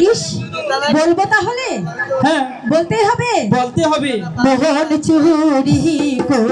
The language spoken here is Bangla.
ইস বলব তাহলে? হ্যাঁ। বলতেই হবে? বলতে হবে। মোহন চুরি কর